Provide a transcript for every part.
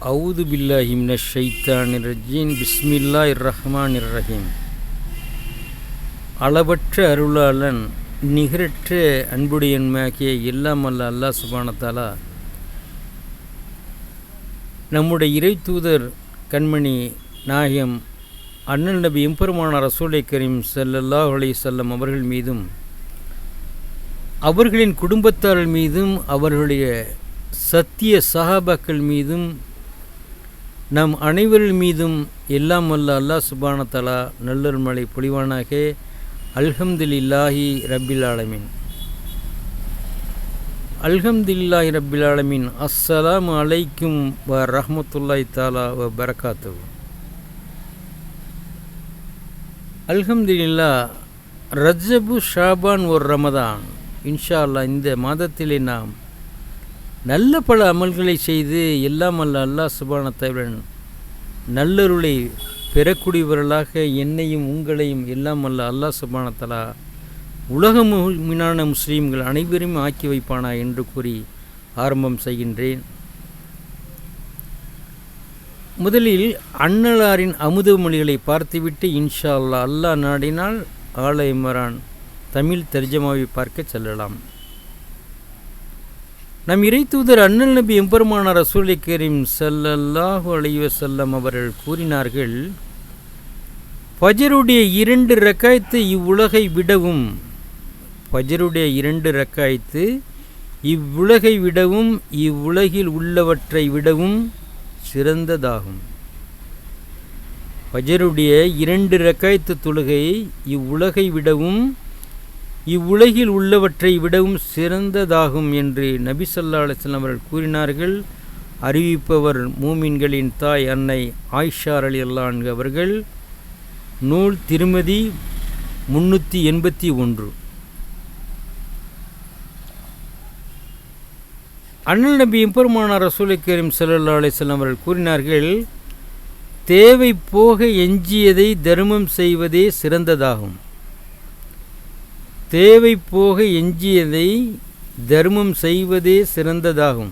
அவுது பில்லாஹி மினஷ் ஷைத்தானிர் ரஜீம். பிஸ்மில்லாஹ் ரஹ்மானிர் ரஹீம் அளவற்ற அருளாளன் நிகரற்ற அன்புடையன்மையாகிய எல்லாம் அல்ல அல்லாஹ் சுபானத்தாலா நம்முடைய இறை தூதர் கண்மணி நாயகம் அண்ணன் நபி எம்பெருமான ரசூலை கரீம் ஸல்லல்லாஹு அலி செல்லம் அவர்கள் மீதும் அவர்களின் குடும்பத்தார்கள் மீதும் அவர்களுடைய சத்திய சகாபாக்கள் மீதும் நம் அனைவரின் மீதும் எல்லாம் வல்ல அல்லாஹ் சுபான தலா நல்லொரு மலை பொழிவானாக அல்ஹம்துலில்லாஹி ரப்பில் ஆலமின். அல்ஹம்துலில்லாஹி ரப்பில் ஆலமின். அஸ்ஸலாம் அலைக்கும் வ ரஹமத்துல்லாய் தாலா வ பரகாத்து அல்ஹம்துலில்லா ரஜபு ஷாபான் ஒரு ரமதான். இன்ஷா அல்லாஹ் இந்த மாதத்திலே நாம் நல்ல பல அமல்களை செய்து எல்லாம் அல்ல அல்லாஹ் சுபானத்தவன் நல்லருளை பெறக்கூடியவர்களாக என்னையும் உங்களையும் எல்லாம் அல்ல அல்லாஹ் சுபானத்தலா உலக மீனான முஸ்லீம்கள் அனைவரையும் ஆக்கி வைப்பானா என்று கூறி ஆரம்பம் செய்கின்றேன். முதலில் அன்னலாரின் அமுத மொழிகளை பார்த்துவிட்டு இன்ஷா அல்லா அல்லாஹ் நாடினால் ஆலயமரான் தமிழ் தர்ஜமாவை பார்க்க செல்லலாம். நம் இறை தூதர் அண்ணல் நபி எம்பெருமான ரசூலை கரீம் சல்லல்லாஹு அலைவ செல்லம் அவர்கள் கூறினார்கள் பஜருடைய இரண்டு ரக்காயத்து இவ்வுலகை விடவும் பஜருடைய இரண்டு ரக்காயத்து இவ்வுலகை விடவும் இவ்வுலகில் உள்ளவற்றை விடவும் சிறந்ததாகும். பஜருடைய இரண்டு ரக்காயத்து தொழுகை இவ்வுலகை விடவும் இவ்வுலகில் உள்ளவற்றை விடவும் சிறந்ததாகும் என்று நபி சொல்லா அலிஸ்லாம் அவர்கள் கூறினார்கள். அறிவிப்பவர் மூமின்களின் தாய் அன்னை ஆயிஷார் அலி அல்லான் அவர்கள். நூல் திருமதி முன்னூற்றி எண்பத்தி ஒன்று. அண்ணல் நபி எம்பெருமானார் ரசூலை கரீம் சல்லா அலிஸ்லாம் அவர்கள் கூறினார்கள் தேவை போக எஞ்சியதை தர்மம் செய்வதே சிறந்ததாகும். தேவை போக எஞ்சியதை தர்மம் செய்வதே சிறந்ததாகும்.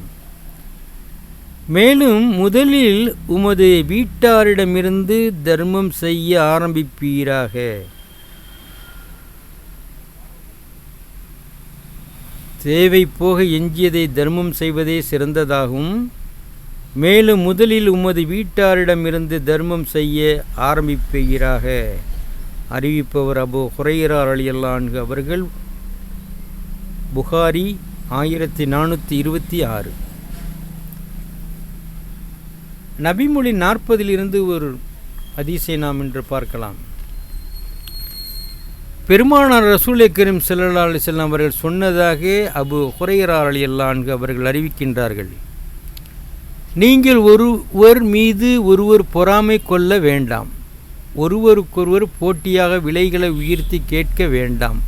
மேலும் முதலில் உமது வீட்டாரிடமிருந்து தர்மம் செய்ய ஆரம்பிப்பீராக. தேவை போக எஞ்சியதை தர்மம் செய்வதே சிறந்ததாகும். மேலும் முதலில் உமது வீட்டாரிடமிருந்து தர்மம் செய்ய ஆரம்பிப்பீராக. அறிவிப்பவர் அபு ஹுரையரார் அலியல்லான்கு அவர்கள் புகாரி ஆயிரத்தி நானூற்றி இருபத்தி ஆறு. நபிமொழி நாற்பதிலிருந்து ஒரு அதிசய நாம் என்று பார்க்கலாம். பெருமானார் ரசூலை கரீம் செல்லல்லா அலிசல்லாம் அவர்கள் சொன்னதாக அபு ஹுரையரார் அலியல்லான்கு அவர்கள் அறிவிக்கின்றார்கள். நீங்கள் ஒருவர் மீது ஒருவர் பொறாமை கொள்ள வேண்டாம். ஒருவருக்கொருவர் போட்டியாக விலைகளை உயர்த்தி கேட்க வேண்டாம்.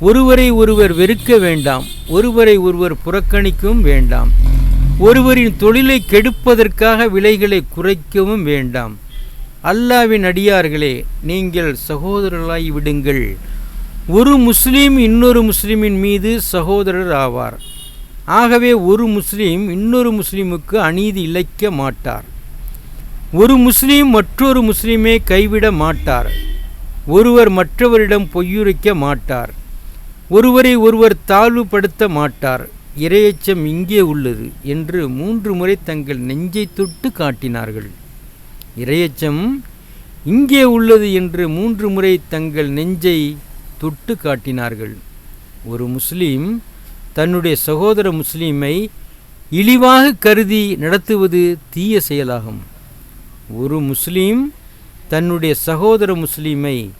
ஒருவரை ஒருவர் வெறுக்க வேண்டாம். ஒருவரை ஒருவர் புறக்கணிக்கவும் வேண்டாம். ஒருவரின் தொழிலை கெடுப்பதற்காக விலைகளை குறைக்கவும் வேண்டாம். அல்லாவின் அடியார்களே நீங்கள் சகோதரர்களாகி விடுங்கள். ஒரு முஸ்லீம் இன்னொரு முஸ்லீமின் மீது சகோதரர் ஆவார். ஆகவே ஒரு முஸ்லீம் இன்னொரு முஸ்லீமுக்கு அநீதி இழைக்க மாட்டார். ஒரு முஸ்லீம் மற்றொரு முஸ்லீமை கைவிட மாட்டார். ஒருவர் மற்றவரிடம் பொய்யுரைக்க மாட்டார். ஒருவரை ஒருவர் தாழ்வுபடுத்த மாட்டார். இரையச்சம் இங்கே உள்ளது என்று மூன்று முறை தங்கள் நெஞ்சை தொட்டு காட்டினார்கள். இரையச்சம் இங்கே உள்ளது என்று மூன்று முறை தங்கள் நெஞ்சை தொட்டு காட்டினார்கள். ஒரு முஸ்லீம் தன்னுடைய சகோதர முஸ்லீமை இழிவாக கருதி நடத்துவது தீய செயலாகும். ஒரு முஸ்லீம் தன்னுடைய சகோதர முஸ்லீமை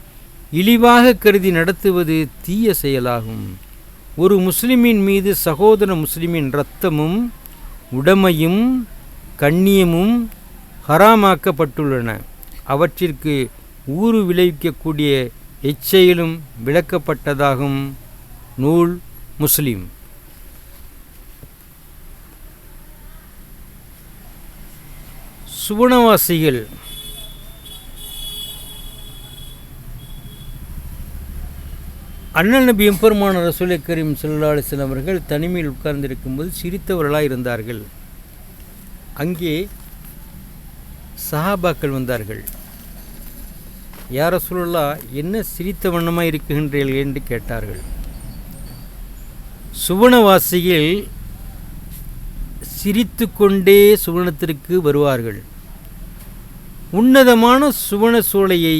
இழிவாக கருதி நடத்துவது தீய செயலாகும். ஒரு முஸ்லிமின் மீது சகோதர முஸ்லிமின் இரத்தமும் உடமையும் கண்ணியமும் ஹராமாக்கப்பட்டுள்ளன. அவற்றிற்கு ஊறு விளைவிக்கக்கூடிய எச்செயலும் விளக்கப்பட்டதாகும் நூல் முஸ்லீம். சுவனவாசிகள் அண்ணன் நபி எம்பெருமான ரசூலை கரீம் சல்லா அவர்கள் தனிமையில் உட்கார்ந்திருக்கும்போது சிரித்தவர்களாக இருந்தார்கள். அங்கே சஹாபாக்கள் வந்தார்கள். யார சொல்லலா என்ன சிரித்த வண்ணமாக இருக்குகின்றீர்கள் என்று கேட்டார்கள். சுவனவாசியில் சிரித்து கொண்டே சுவனத்திற்கு வருவார்கள். உன்னதமான சுவன சூளையை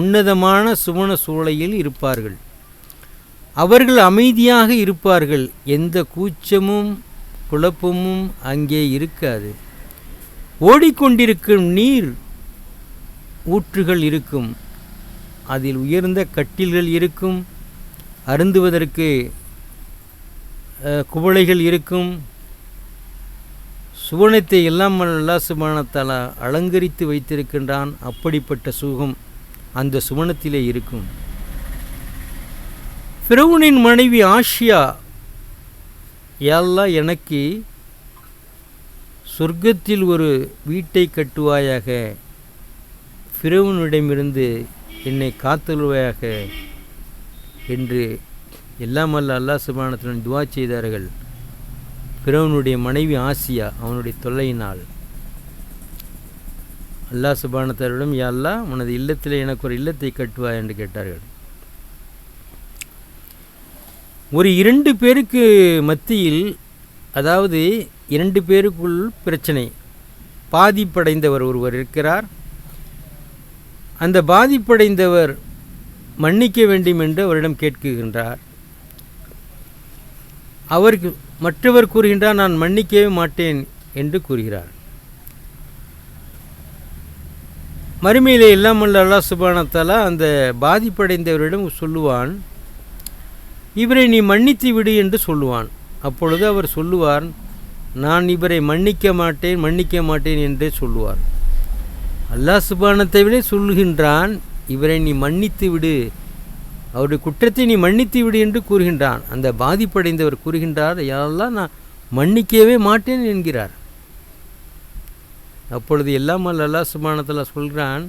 உன்னதமான சுவன சூளையில் இருப்பார்கள். அவர்கள் அமைதியாக இருப்பார்கள். எந்த கூச்சமும் குழப்பமும் அங்கே இருக்காது. ஓடிக்கொண்டிருக்கும் நீர் ஊற்றுகள் இருக்கும். அதில் உயர்ந்த கட்டில்கள் இருக்கும். அருந்துவதற்கு குவளைகள் இருக்கும். சுவனத்தை எல்லாம் அல்லா சுபானத்தாலா அலங்கரித்து வைத்திருக்கின்றான். அப்படிப்பட்ட சுகம் அந்த சுவனத்திலே இருக்கும். பிரவுனின் மனைவி ஆஷியா எல்லாம் எனக்கு சொர்க்கத்தில் ஒரு வீட்டை கட்டுவாயாக. பிரவுனிடமிருந்து என்னை காத்தல்வாயாக என்று எல்லாம் அல்ல அல்லாஹ் சுபானத்துடன் துவா செய்தார்கள். பிறவனுடைய மனைவி ஆசியா அவனுடைய தொல்லையினால். அல்லாஹ் சுபானத்தாரிடம் யா உனது இல்லத்தில் எனக்கு ஒரு இல்லத்தை கட்டுவா என்று கேட்டார்கள். ஒரு இரண்டு பேருக்கு மத்தியில் அதாவது இரண்டு பேருக்குள் பிரச்சனை. பாதிப்படைந்தவர் ஒருவர் இருக்கிறார். அந்த பாதிப்படைந்தவர் மன்னிக்க வேண்டும் என்று அவரிடம் கேட்குகின்றார். அவருக்கு மற்றவர் கூறுகின்றார் நான் மன்னிக்கவே மாட்டேன் என்று கூறுகிறார். மறுமையிலே இல்லாமல் அல்ல அல்லாஹ் சுபானத்தாலா அந்த பாதிப்படைந்தவரிடம் சொல்லுவான் இவரை நீ மன்னித்து விடு என்று சொல்லுவான். அப்பொழுது அவர் சொல்லுவார் நான் இவரை மன்னிக்க மாட்டேன் மன்னிக்க மாட்டேன் என்றே சொல்லுவார். அல்லாஹ் சுபானத்தை விட சொல்லுகின்றான் இவரை நீ மன்னித்து விடு அவருடைய குற்றத்தை நீ மன்னித்து விடு என்று கூறுகின்றான். அந்த பாதிப்படைந்தவர் கூறுகின்றார் யாரெல்லாம் நான் மன்னிக்கவே மாட்டேன் என்கிறார். அப்பொழுது எல்லாம் அல்லா சுமானத்தில் சொல்கிறான்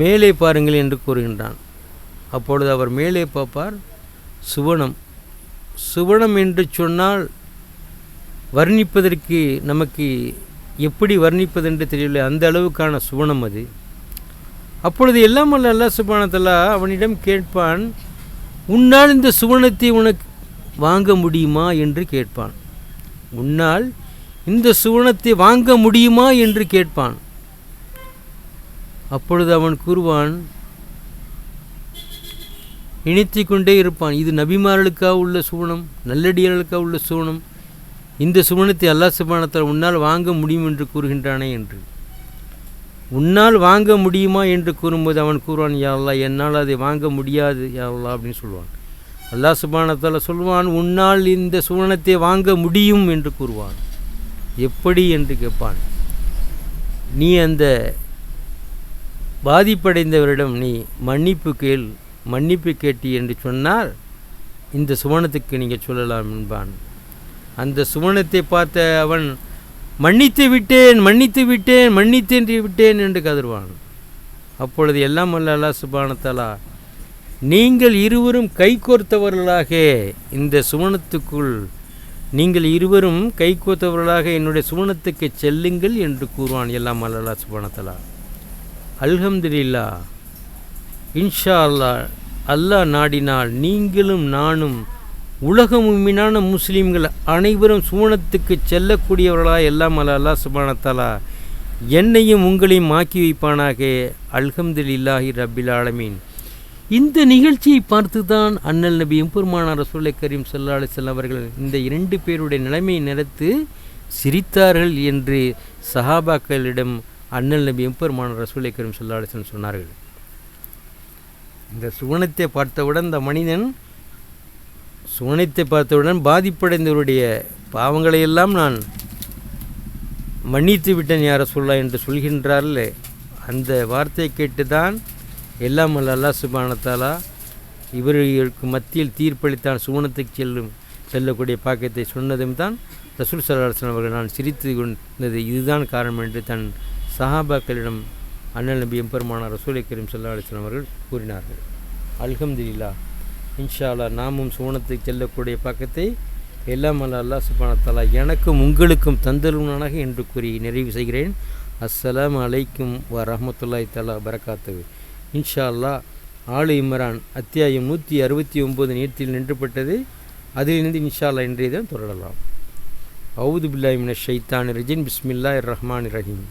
மேலே பாருங்கள் என்று கூறுகின்றான். அப்பொழுது அவர் மேலே பார்ப்பார் சுவனம் சுவனம் என்று சொன்னால் வர்ணிப்பதற்கு நமக்கு எப்படி வர்ணிப்பதென்று தெரியவில்லை. அந்த அளவுக்கான சுவனம் அது. அப்பொழுது எல்லாம் அல்ல அல்லா சுபானத்தல்லா அவனிடம் கேட்பான் உன்னால் இந்த சுவனத்தை உனக்கு வாங்க முடியுமா? என்று கேட்பான். உன்னால் இந்த சுவனத்தை வாங்க முடியுமா? என்று கேட்பான். அப்பொழுது அவன் கூறுவான் இணைத்து கொண்டே இருப்பான். இது நபிமார்களுக்காக உள்ள சுவனம் நல்லடியார்களுக்காக உள்ள சுவனம். இந்த சுவனத்தை அல்லாஹ் சுபானத்தால் உன்னால் வாங்க முடியும் என்று கூறுகின்றானே என்று. உன்னால் வாங்க முடியுமா என்று கூறும்போது அவன் கூறுவான் யாழ்லா என்னால் அதை வாங்க முடியாது யாழ்லா அப்படின்னு சொல்லுவான். அல்லா சுபானத்தால் சொல்வான் உன்னால் இந்த சுவனத்தை வாங்க முடியும் என்று கூறுவான். எப்படி என்று கேட்பான் நீ அந்த பாதிப்படைந்தவரிடம் நீ மன்னிப்பு கேள் மன்னிப்பு கேட்டி என்று சொன்னால் இந்த சுவனத்துக்கு நீங்கள் சொல்லலாம் என்பான். அந்த சுவனத்தை பார்த்த அவன் மன்னித்து விட்டேன் மன்னித்து விட்டேன் மன்னித்து விட்டேன் என்று கதறுவான். அப்பொழுது எல்லாம் அல்ல அல்லா சுபானத்தலா நீங்கள் இருவரும் கைகோர்த்தவர்களாக இந்த சுவனத்துக்குள் நீங்கள் இருவரும் கைகோர்த்தவர்களாக என்னுடைய சுவனத்துக்கு செல்லுங்கள் என்று கூறுவான் எல்லாம் அல்லா சுபானத்தலா அல்ஹம்துலில்லா இன்ஷா அல்லாஹ் அல்லாஹ் நாடினால் நீங்களும் நானும் உலக மும்மினான முஸ்லீம்கள் அனைவரும் சுவனத்துக்கு செல்லக்கூடியவர்களா எல்லாம் அல்ல அல்லா சுபானத்தாலா என்னையும் உங்களையும் ஆக்கி வைப்பானாக. அல்ஹம்துலில்லாஹி ரபில் ஆலமீன். இந்த நிகழ்ச்சியை பார்த்து தான் அண்ணல் நபி எம்பெருமானார் ரசூலை கரீம் சல்லா அலிசல்லாம் அவர்கள் இந்த இரண்டு பேருடைய நிலைமையை நினைத்து சிரித்தார்கள் என்று சஹாபாக்களிடம் அண்ணல் நபி எம்பெருமானார் ரசூலை கரீம் சல்லா சொன்னார்கள். இந்த சுவனத்தை பார்த்தவுடன் இந்த மனிதன் சுவனத்தை பார்த்தவுடன் பாதிப்படைந்தவருடைய பாவங்களையெல்லாம் நான் மன்னித்து விட்டேன் யார சொல்லா என்று சொல்கின்றார்கள். அந்த வார்த்தையை கேட்டு தான் எல்லாம் அல்ல அல்லா சுபானத்தாலா இவர்களுக்கு மத்தியில் தீர்ப்பளித்தான் சுவனத்துக்கு செல்லும் செல்லக்கூடிய பாக்கியத்தை சொன்னதும் தான் ரசூல் சலாஹன் அவர்கள் நான் சிரித்து கொண்டது. இதுதான் காரணம் என்று தன் சஹாபாக்களிடம் அண்ணல் நபி எம்பெருமானார் ரசூலை கரீம் சல்லா அலிஸ்லாம் அவர்கள் கூறினார்கள். அல்ஹம்துல்லா இன்ஷால்லா நாமும் சுவனத்துக்கு செல்லக்கூடிய பக்கத்தை எல்லாம் அல்ல அல்லா சுபானத்தாலா எனக்கும் உங்களுக்கும் தந்தருவனாக என்று கூறி நிறைவு செய்கிறேன். அஸ்ஸலாம் அலைக்கும் வ ரஹமத்துல்லாய் தலா பரக்காத்து இன்ஷா அல்லாஹ் ஆலு இம்ரான் அத்தியாயம் நூற்றி அறுபத்தி ஒம்பது நீட்டில் நின்றுபட்டது அதிலிருந்து இன்ஷா அல்லாஹ் இன்றைய தான் தொடரலாம். அவுது பில்லாஹி மின ஷைத்தான் ரஜின் பிஸ்மில்லா ரஹ்மான் ரஹீம்.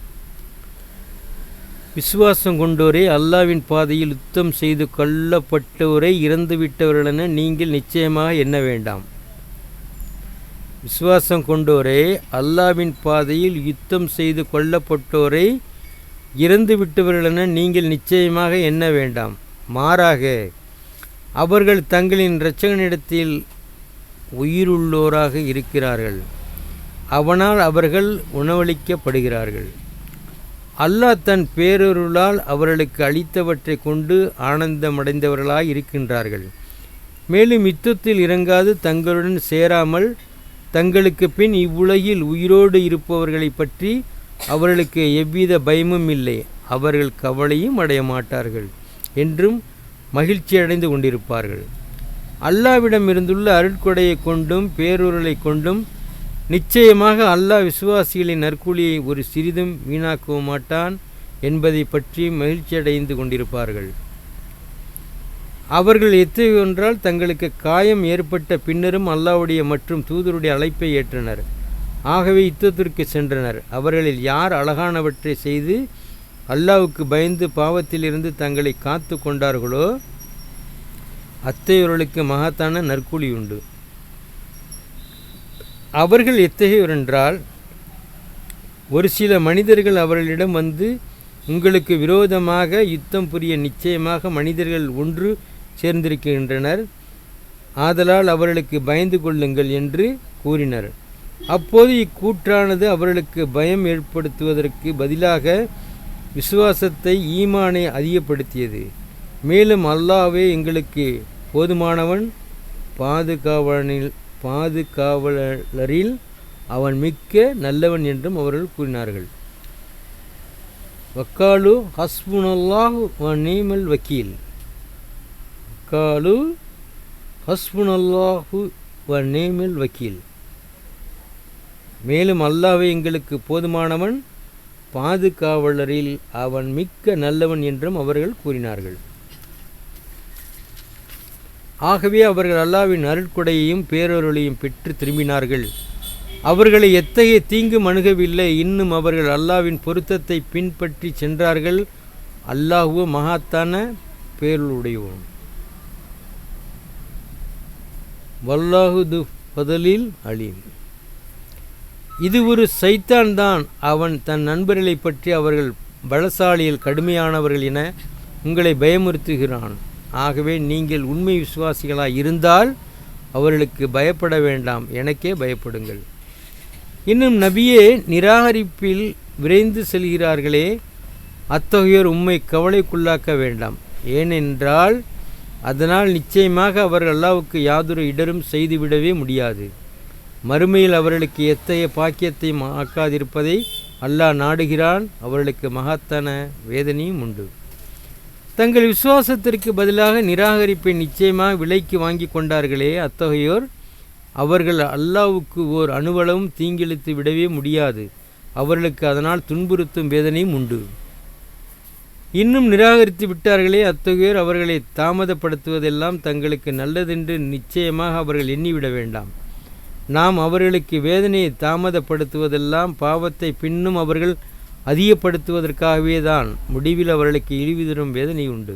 விசுவாசம் கொண்டோரே அல்லாவின் பாதையில் யுத்தம் செய்து கொல்லப்பட்டோரை இறந்துவிட்டவர்களென நீங்கள் நிச்சயமாக எண்ண வேண்டாம். விசுவாசம் கொண்டோரே அல்லாவின் பாதையில் யுத்தம் செய்து கொல்லப்பட்டோரை இறந்து விட்டவர்களென நீங்கள் நிச்சயமாக எண்ண வேண்டாம். மாறாக அவர்கள் தங்களின் இரட்சகனிடத்தில் உயிருள்ளோராக இருக்கிறார்கள். அவனால் அவர்கள் உணவளிக்கப்படுகிறார்கள். அல்லாஹ் தன் பேரொருளால் அவர்களுக்கு அளித்தவற்றை கொண்டு ஆனந்தமடைந்தவர்களாய் இருக்கின்றார்கள். மேலும் யுத்தத்தில் இறங்காது தங்களுடன் சேராமல் தங்களுக்கு பின் இவ்வுலகில் உயிரோடு இருப்பவர்களை பற்றி அவர்களுக்கு எவ்வித பயமும் இல்லை. அவர்கள் கவலையும் அடைய மாட்டார்கள் என்றும் மகிழ்ச்சி அடைந்து கொண்டிருப்பார்கள். அல்லாவிடம் இருந்துள்ள அருட்கொடையை கொண்டும் பேரூரலை கொண்டும் நிச்சயமாக அல்லாஹ் விசுவாசிகளின் நற்கூலியை ஒரு சிறிதும் வீணாக்கவும் மாட்டான் என்பதை பற்றி மகிழ்ச்சியடைந்து கொண்டிருப்பார்கள். அவர்கள் எத்தகைய தங்களுக்கு காயம் ஏற்பட்ட பின்னரும் அல்லாவுடைய மற்றும் தூதருடைய அழைப்பை ஏற்றனர். ஆகவே யுத்தத்திற்கு சென்றனர். அவர்களில் யார் அழகானவற்றை செய்து அல்லாவுக்கு பயந்து பாவத்திலிருந்து தங்களை காத்து கொண்டார்களோ அத்தையவர்களுக்கு மகத்தான நற்கூலி உண்டு. அவர்கள் எத்தகையோர் என்றால் ஒரு சில மனிதர்கள் அவர்களிடம் வந்து உங்களுக்கு விரோதமாக யுத்தம் புரிய நிச்சயமாக மனிதர்கள் ஒன்று சேர்ந்திருக்கின்றனர். ஆதலால் அவர்களுக்கு பயந்து கொள்ளுங்கள் என்று கூறினர். அப்போது இக்கூற்றானது அவர்களுக்கு பயம் ஏற்படுத்துவதற்கு பதிலாக விசுவாசத்தை ஈமானை அதிகப்படுத்தியது. மேலும் அல்லாவே எங்களுக்கு போதுமானவன் பாதுகாவலனில் பாதுகாவலரில் அவன் மிக்க நல்லவன் என்றும் அவர்கள் கூறினார்கள். வக்காலு ஹஸ்புனல்லாஹ் வ நீமல் வக்கீல். வக்காலு ஹஸ்புனல்லாஹு வ நீமல் வக்கீல். மேலும் அல்லாவே எங்களுக்கு போதுமானவன் பாதுகாவலரில் அவன் மிக்க நல்லவன் என்றும் அவர்கள் கூறினார்கள். ஆகவே அவர்கள் அல்லாவின் அருட்கொடையையும் பேரொருளையும் பெற்று திரும்பினார்கள். அவர்களை எத்தகைய தீங்கு அணுகவில்லை இன்னும் அவர்கள் அல்லாவின் பொருத்தத்தை பின்பற்றி சென்றார்கள். அல்லாஹுவ மகாத்தான பேருடையவன் வல்லாஹுது பதலில் அலீம். இது ஒரு சைத்தான் தான் அவன் தன் நண்பர்களை பற்றி அவர்கள் பலசாலியில் கடுமையானவர்கள் என உங்களை பயமுறுத்துகிறான். ஆகவே நீங்கள் உண்மை விசுவாசிகளாக இருந்தால் அவர்களுக்கு பயப்பட வேண்டாம். எனக்கே பயப்படுங்கள். இன்னும் நபியே நிராகரிப்பில் விரைந்து செல்கிறார்களே அத்தகையோர் உண்மை கவலைக்குள்ளாக்க வேண்டாம். ஏனென்றால் அதனால் நிச்சயமாக அவர்கள் அல்லாவுக்கு யாதொரு இடரும் செய்துவிடவே முடியாது. மறுமையில் அவர்களுக்கு எத்தகைய பாக்கியத்தையும் ஆக்காதிருப்பதை அல்லாஹ் நாடுகிறான். அவர்களுக்கு மகத்தான வேதனையும் உண்டு. தங்கள் விசுவாசத்திற்கு பதிலாக நிராகரிப்பை நிச்சயமாக விலைக்கு வாங்கி கொண்டார்களே அத்தகையோர். அவர்கள் அல்லாவுக்கு ஓர் அணுவளவும் தீங்கிழித்து விடவே முடியாது. அவர்களுக்கு அதனால் துன்புறுத்தும் வேதனையும் உண்டு. இன்னும் நிராகரித்து விட்டார்களே அத்தகையோர் அவர்களை தாமதப்படுத்துவதெல்லாம் தங்களுக்கு நல்லதென்று நிச்சயமாக அவர்கள் எண்ணிவிட வேண்டாம். நாம் அவர்களுக்கு வேதனையை தாமதப்படுத்துவதெல்லாம் பாவத்தை பின்னும் அவர்கள் அதிகப்படுத்துவதற்காகவே தான் முடிவில் அவர்களுக்கு இழிவு தரும் வேதனை உண்டு.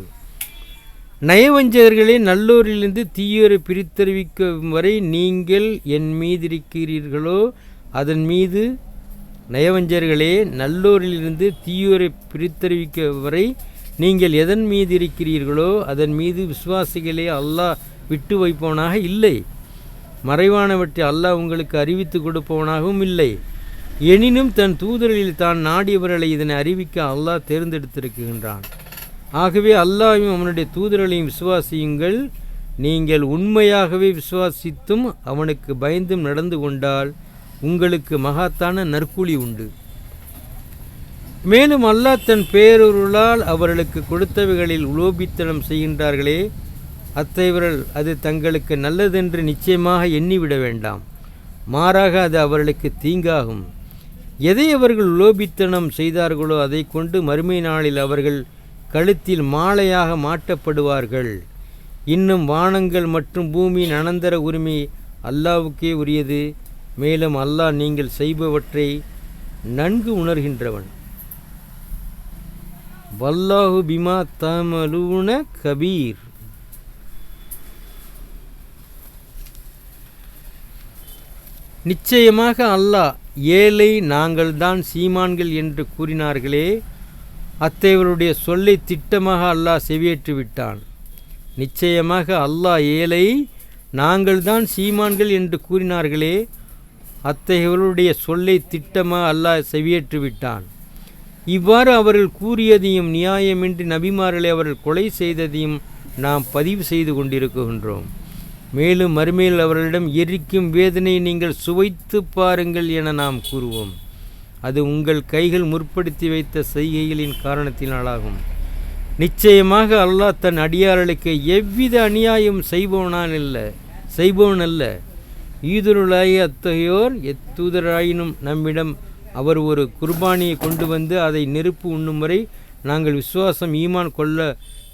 நயவஞ்சகர்களே நல்லோரிலிருந்து தீயோரை பிரித்தறிவிக்கும் வரை நீங்கள் என் மீது இருக்கிறீர்களோ அதன் மீது நயவஞ்சர்களே நல்லோரிலிருந்து தீயோரை பிரித்தறிவிக்க வரை நீங்கள் எதன் மீது இருக்கிறீர்களோ அதன் மீது விசுவாசிகளே அல்லாஹ் விட்டு வைப்பவனாக இல்லை. மறைவானவற்றை அல்லாஹ் உங்களுக்கு அறிவித்து கொடுப்பவனாகவும் இல்லை. எனினும் தன் தூதர்களில் தான் நாடியவர்களை இதனை அறிவிக்க அல்லாஹ் தேர்ந்தெடுத்திருக்கின்றான். ஆகவே அல்லாஹையும் அவனுடைய தூதர்களையும் விசுவாசியுங்கள். நீங்கள் உண்மையாகவே விசுவாசித்தும் அவனுக்கு பயந்தும் நடந்து கொண்டால் உங்களுக்கு மகாத்தான நற்கூலி உண்டு. மேலும் அல்லாஹ் தன் பேரொருளால் அவர்களுக்கு கொடுத்தவைகளில் உலோபித்தனம் செய்கின்றார்களே. அத்தைவர்கள் அது தங்களுக்கு நல்லதென்று நிச்சயமாக எண்ணிவிட வேண்டாம். மாறாக அது அவர்களுக்கு தீங்காகும். எதை அவர்கள் லோபித்தனம் செய்தார்களோ அதை கொண்டு மறுமை நாளில் அவர்கள் கழுத்தில் மாலையாக மாட்டப்படுவார்கள். இன்னும் வானங்கள் மற்றும் பூமியின் அனந்தர உரிமை அல்லாவுக்கே உரியது. மேலும் அல்லாஹ் நீங்கள் செய்பவற்றை நன்கு உணர்கின்றவன். வல்லாஹு பிமா தமலூன கபீர். நிச்சயமாக அல்லாஹ் ஏழை நாங்கள்தான் சீமான்கள் என்று கூறினார்களே அத்தேவருடைய சொல்லை திட்டமாக அல்லாஹ் செவியேற்று விட்டான் நிச்சயமாக அல்லாஹ் ஏழை நாங்கள்தான் சீமான்கள் என்று கூறினார்களே அத்தகையவர்களுடைய சொல்லை திட்டமாக அல்லாஹ் செவியேற்று விட்டான் இவ்வாறு அவர்கள் கூறியதையும் நியாயமின்றி நபிமார்களை அவர்கள் கொலை செய்ததையும் நாம் பதிவு செய்து கொண்டிருக்கின்றோம். மேலும் மறுமையில் அவர்களிடம் எரிக்கும் வேதனை நீங்கள் சுவைத்து பாருங்கள் என நாம் கூறுவோம். அது உங்கள் கைகள் முற்படுத்தி வைத்த செய்கைகளின் காரணத்தினாலாகும். நிச்சயமாக அல்லாஹ் தன் அடியார்களுக்கு எவ்வித அநியாயம் செய்பவனான் இல்லை செய்பவன் அல்ல ஈதுருளாய அத்தகையோர் எத்தூதராயினும் நம்மிடம் அவர் ஒரு குர்பானியை கொண்டு வந்து அதை நெருப்பு உண்ணும் வரை நாங்கள் விசுவாசம் ஈமான் கொள்ள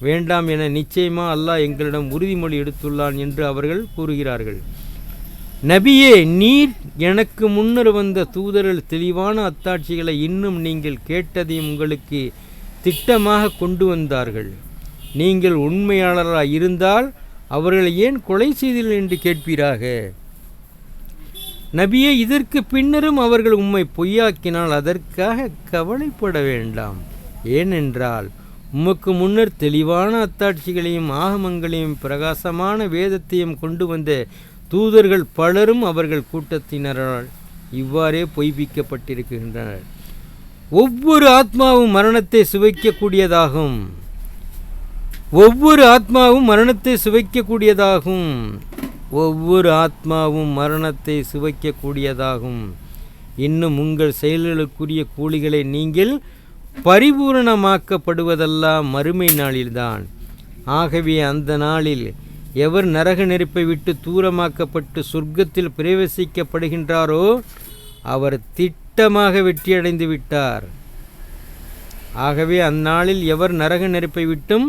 வேண்டாம் என நிச்சயமாக அல்லாஹ் எங்களிடம் உறுதிமொழி எடுத்துள்ளான் என்று அவர்கள் கூறுகிறார்கள். நபியே நீர் எனக்கு முன்னர் வந்த தூதர்கள் தெளிவான அத்தாட்சிகளை இன்னும் நீங்கள் கேட்டதையும் உங்களுக்கு திட்டமாக கொண்டு வந்தார்கள். நீங்கள் உண்மையாளராக இருந்தால் அவர்களை ஏன் கொலை செய்தீர்கள் என்று கேட்பீராக? நபியே இதற்கு பின்னரும் அவர்கள் உம்மை பொய்யாக்கினால் அதற்காக கவலைப்பட வேண்டாம். ஏனென்றால் உமக்கு முன்னர் தெளிவான அத்தாட்சிகளையும் ஆகமங்களையும் பிரகாசமான வேதத்தையும் கொண்டு வந்த தூதர்கள் பலரும் அவர்கள் கூட்டத்தினரால் இவ்வாறே பொய்ப்பிக்கப்பட்டிருக்கின்றனர். ஒவ்வொரு ஆத்மாவும் மரணத்தை சுவைக்கக்கூடியதாகும். ஒவ்வொரு ஆத்மாவும் மரணத்தை சுவைக்கக்கூடியதாகும். ஒவ்வொரு ஆத்மாவும் மரணத்தை சுவைக்கக்கூடியதாகும். இன்னும் உங்கள் செயல்களுக்குரிய கூலிகளை நீங்கள் பரிபூரணமாக்கப்படுவதெல்லாம் மறுமை நாளில்தான். ஆகவே அந்த நாளில் எவர் நரக நெருப்பை விட்டு தூரமாக்கப்பட்டு சொர்க்கத்தில் பிரவேசிக்கப்படுகின்றாரோ அவர் திட்டமாக வெற்றியடைந்து விட்டார். ஆகவே அந்நாளில் எவர் நரக நெருப்பை விட்டும்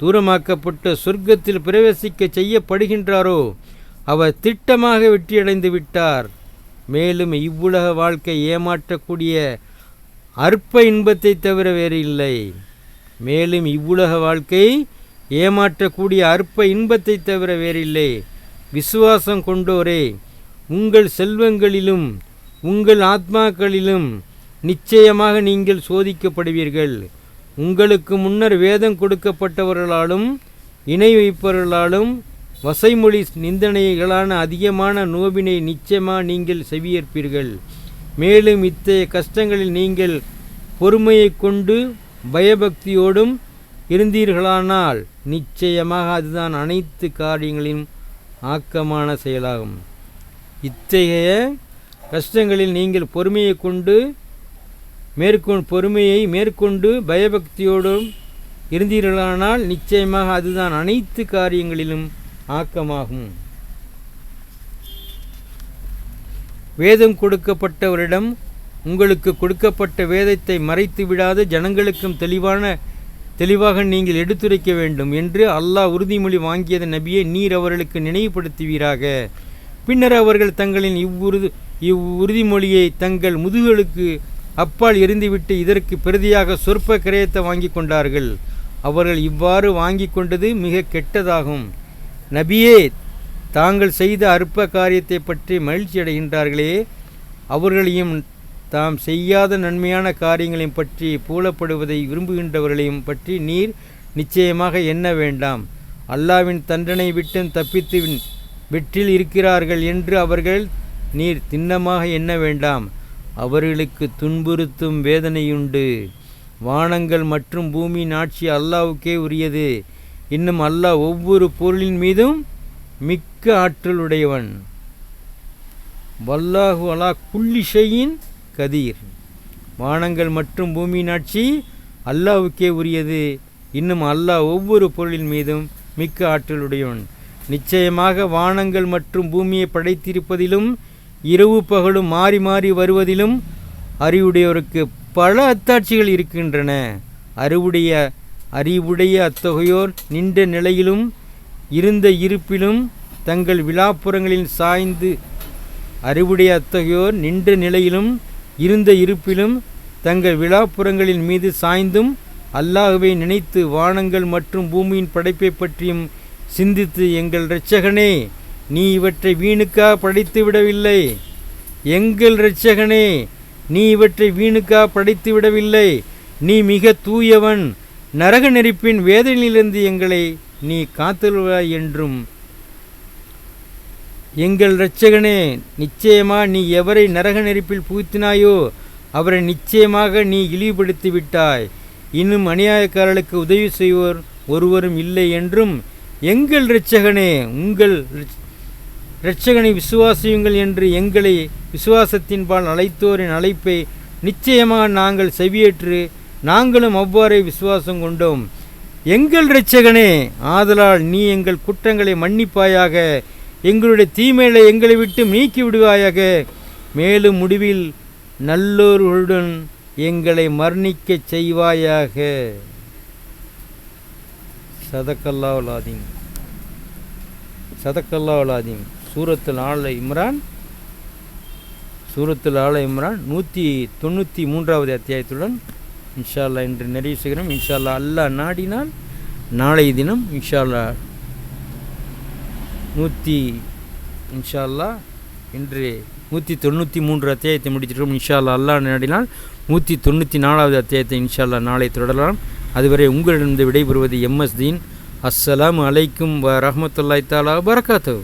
தூரமாக்கப்பட்டு சொர்க்கத்தில் பிரவேசிக்க செய்யப்படுகின்றாரோ அவர் திட்டமாக வெற்றியடைந்து விட்டார். மேலும் இவ்வுலக வாழ்க்கை ஏமாற்றக்கூடிய அற்ப இன்பத்தை தவிர வேறு இல்லை. மேலும் இவ்வுலக வாழ்க்கை ஏமாற்றக்கூடிய அற்ப இன்பத்தை தவிர வேறில்லை விசுவாசம் கொண்டோரே உங்கள் செல்வங்களிலும் உங்கள் ஆத்மாக்களிலும் நிச்சயமாக நீங்கள் சோதிக்கப்படுவீர்கள். உங்களுக்கு முன்னர் வேதம் கொடுக்கப்பட்டவர்களாலும் இணை வைப்பவர்களாலும் வசைமொழி நிந்தனைகளான அதிகமான நோவினை நிச்சயமாக நீங்கள் செவியேற்பீர்கள். மேலும் இத்தகைய கஷ்டங்களில் நீங்கள் பொறுமையை கொண்டு பயபக்தியோடும் இருந்தீர்களானால் நிச்சயமாக அதுதான் அனைத்து காரியங்களின் ஆக்கமான செயலாகும். இத்தகைய கஷ்டங்களில் நீங்கள் பொறுமையை கொண்டு மேற்கொண்டு பொறுமையை மேற்கொண்டு பயபக்தியோடும் இருந்தீர்களானால் நிச்சயமாக அதுதான் அனைத்து காரியங்களிலும் ஆக்கமாகும். வேதம் கொடுக்கப்பட்டவரிடம் உங்களுக்கு கொடுக்கப்பட்ட வேதத்தை மறைத்து விடாது ஜனங்களுக்கும் தெளிவான தெளிவாக நீங்கள் எடுத்துரைக்க வேண்டும் என்று அல்லாஹ் உறுதிமொழி வாங்கியது நபியை நீர் அவர்களுக்கு நினைவுபடுத்துவீராக. பின்னர் அவர்கள் தங்களின் இவ்வுறுதி இவ்வுறுதிமொழியை தங்கள் முதுகளுக்கு அப்பால் எரிந்துவிட்டு இதற்கு பிரதியாக சொற்ப கிரயத்தை வாங்கி கொண்டார்கள். அவர்கள் இவ்வாறு வாங்கி கொண்டது மிக கெட்டதாகும். நபியே தாங்கள் செய்த அற்ப காரியத்தை பற்றி மகிழ்ச்சி அடைகின்றார்களே. அவர்களையும் தாம் செய்யாத நன்மையான காரியங்களையும் பற்றி பூலப்படுவதை விரும்புகின்றவர்களையும் பற்றி நீர் நிச்சயமாக எண்ண வேண்டாம். அல்லாவின் தண்டனை விட்டும் தப்பித்து வெற்றில் இருக்கிறார்கள் என்று அவர்கள் நீர் திண்ணமாக எண்ண வேண்டாம். அவர்களுக்கு துன்புறுத்தும் வேதனையுண்டு. வானங்கள் மற்றும் பூமியின் ஆட்சி அல்லாவுக்கே உரியது. இன்னும் அல்லாஹ் ஒவ்வொரு பொருளின் மீதும் மிக்க மிக்க ஆற்றலுடையவன். வல்லாஹு அலா குள்ளிஷையின் கதீர். வானங்கள் மற்றும் பூமியின் ஆட்சி அல்லாவுக்கே உரியது. இன்னும் அல்லாஹ் ஒவ்வொரு பொருளின் மீதும் மிக்க ஆற்றலுடையவன். நிச்சயமாக வானங்கள் மற்றும் பூமியை படைத்திருப்பதிலும் இரவு பகலும் மாறி மாறி வருவதிலும் அறிவுடையோருக்கு பல அத்தாட்சிகள் இருக்கின்றன. அறிவுடைய அறிவுடைய அத்தகையோர் நின்ற நிலையிலும் இருந்த இருப்பிலும் தங்கள் விழாப்புறங்களில் சாய்ந்து அறிவுடைய அத்தகையோர் நின்ற நிலையிலும் இருந்த இருப்பிலும் தங்கள் விழாப்புறங்களின் மீது சாய்ந்தும் அல்லாஹுவை நினைத்து வானங்கள் மற்றும் பூமியின் படைப்பை பற்றியும் சிந்தித்து எங்கள் இரட்சகனே நீ இவற்றை வீணுக்கா படைத்து விடவில்லை. எங்கள் இரட்சகனே நீ இவற்றை வீணுக்கா படைத்து விடவில்லை. நீ மிக தூயவன். நரக நெருப்பின் வேதனையிலிருந்து எங்களை நீ காத்தல்வாய் என்றும் எங்கள் இரட்சகனே நிச்சயமா நீ எவரை நரக நெருப்பில் புகுத்தினாயோ அவரை நிச்சயமாக நீ இழிவுபடுத்தி விட்டாய் இன்னும் அநியாயக்காரர்களுக்கு உதவி செய்வோர் ஒருவரும் இல்லை என்றும் எங்கள் இரட்சகனே உங்கள் இரட்சகனை விசுவாசியுங்கள் என்று எங்களை விசுவாசத்தின்பால் அழைத்தோரின் அழைப்பை நிச்சயமாக நாங்கள் செவியேற்று நாங்களும் அவ்வாறே விசுவாசம் கொண்டோம். எங்கள் இரட்சகனே ஆதலால் நீ எங்கள் குற்றங்களை மன்னிப்பாயாக எங்களுடைய தீமைகளை எங்களை விட்டு நீக்கி விடுவாயாக. மேலும் முடிவில் நல்லோர்களுடன் எங்களை மரணிக்கச் செய்வாயாக. சதக்கல்லாவுலாதீன் சதக்கல்லாவுலாதீன் சூரத்தில் ஆல இம்ரான். சூரத்தில் ஆல இம்ரான். நூற்றி தொண்ணூற்றி மூன்றாவது அத்தியாயத்துடன் இன்ஷால்லா என்று இன்று நிறைவு செய்கிறோம். இன்ஷா அல்லா அல்லாஹ் நாடினால் நாளைய தினம் இன்ஷால்லா நூற்றி இன்ஷா அல்லாஹ் இன்று நூற்றி தொண்ணூற்றி மூன்று அத்தியாயத்தை முடிச்சிட்டோம் இன்ஷா அல்லாஹ் நாடினால் நூற்றி தொண்ணூற்றி நாலாவது அத்தியாயத்தை இன்ஷால்லா நாளை தொடரலாம். அதுவரை உங்களிடம் விடைபெறுவது எம்எஸ் தீன். அஸ்ஸலாம் அலைக்கும் வ ரஹமத்துல்லாய் தாலா வரகாத்தவு